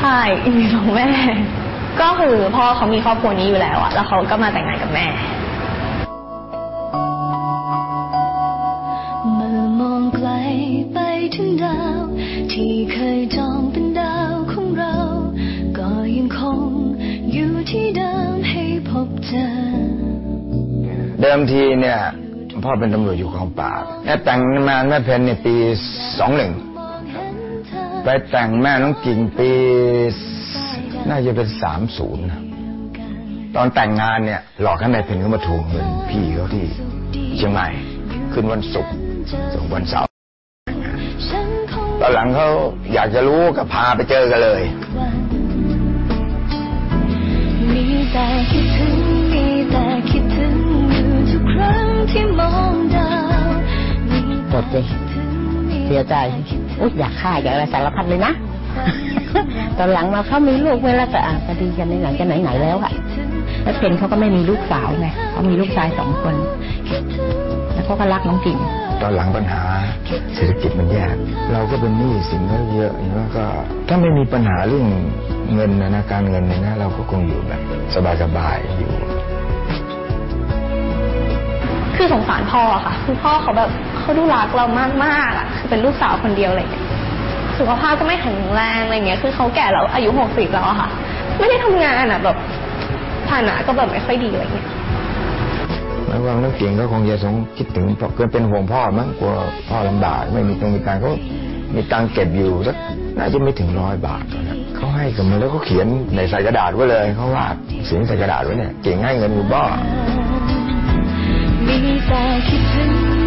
ใช่มีสองแม่ ก็คือพ่อเขามีครอบครัวนี้อยู่แล้วอะแล้วเขาก็มาแต่งงานกับแม่ เมื่อมองไกลไปถึงดาว ที่เคยจองเป็นดาวของเรา ก็ยังคงอยู่ที่เดิมให้พบเจอ เดิมทีเนี่ย พ่อเป็นตำรวจอยู่กองปราบแม่แต่งงานแม่เพนในปีสองหนึ่ง ไปแต่งแม่น้องกิ่งปี น่าจะเป็นสามศูนย์ตอนแต่งงานเนี่ย หลอกให้แม่เพนเขามาทวงเงินพี่เขาที่เชียงใหม่ขึ้นวันศุกร์ส่งวันเสาร์ตอนหลังเขาอยากจะรู้ก็พาไปเจอกันเลยมีแต่คิดถึง สียใจอุ๊ยอยากฆ่าอยากอะไรสารพัดเลยนะตอนหลังมาเขามีลูกไว้แล้วก็อะก็ดีกันในหลังจะไหนๆแล้วอะแล้วเพนเขาก็ไม่มีลูกสาวไงเขามีลูกชายสองคน แล้วเขาก็รักน้องกิ่งตอนหลังปัญหาเศรษฐกิจมันแย่เราก็เป็นหนี้สินก็เยอะแล้วก็ ถ้าไม่มีปัญหาเรื่องเงินนะนะการเงินเนี่ยนะเราก็คงอยู่แบบสบายๆอยู่ คือสงสารพ่ออะค่ะคือพ่อเขาแบบ เขาดูรักเรามากมากๆอะคือเป็นลูกสาวคนเดียวอะไรอย่างเงี้ยสุขภาพก็ไม่แข็งแรงอะไรเงี้ย คือเขาแก่แล้วอายุหกสิบแล้วอะค่ะ ไม่ได้ทำงานอะแบบฐานะก็แบบไม่ค่อยดีอะไรเงี้ยไม่ว่าน้องเก่งก็คงจะสงคิดถึงเพราะเกินเป็นห่วงพ่อมั้งกลัวพ่อลำบากไม่มีตรงมีตังค์เขามีตังค์เก็บอยู่สักน่าจะไม่ถึงร้อยบาทนะเขาให้กับมันแล้วเขาเขียนในใส่กระดาษไว้เลยเขาวาดเสียงใส่กระดาษไว้เนี่ยเก่งให้เงินคุณพ่อมีแต่คิดถึง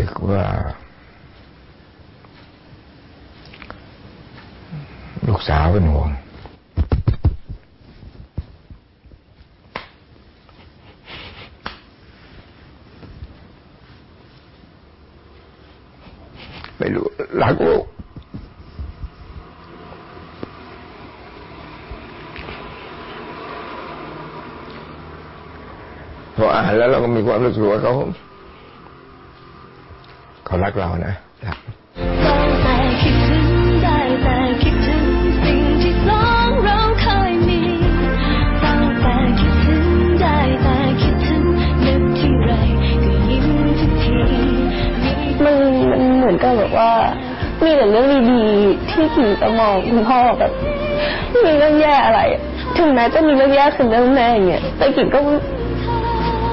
สึกว่า ลูกสาวเป็นห่วง ไม่รู้รักลูกพออ่านแล้วเราก็มีความรู้สึกว่าเขา เขารักเรานะแต่คิดถึงได้แต่คิดถึงสิ่งที่สองเราเคยมีได้แต่คิดถึงได้แต่คิดถึงนึกที่ไรก็ยิ้มทุกทีมีมันมันเหมือนกับแบบว่ามีแต่เรื่องดีๆที่กิ่งจะมองคุณพ่อแบบมีเรื่องแย่อะไร ถึงแม้จะมีเรื่องแย่คือเรื่องแม่อย่างเงี้ยแต่กิ่งก็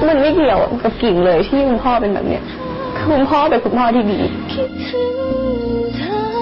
มันไม่เกี่ยวกับกิ่งเลยที่คุณพ่อเป็นแบบเนี้ย คุณพ่อเป็นคุณพ่อที่ดีคิดถึงเธอ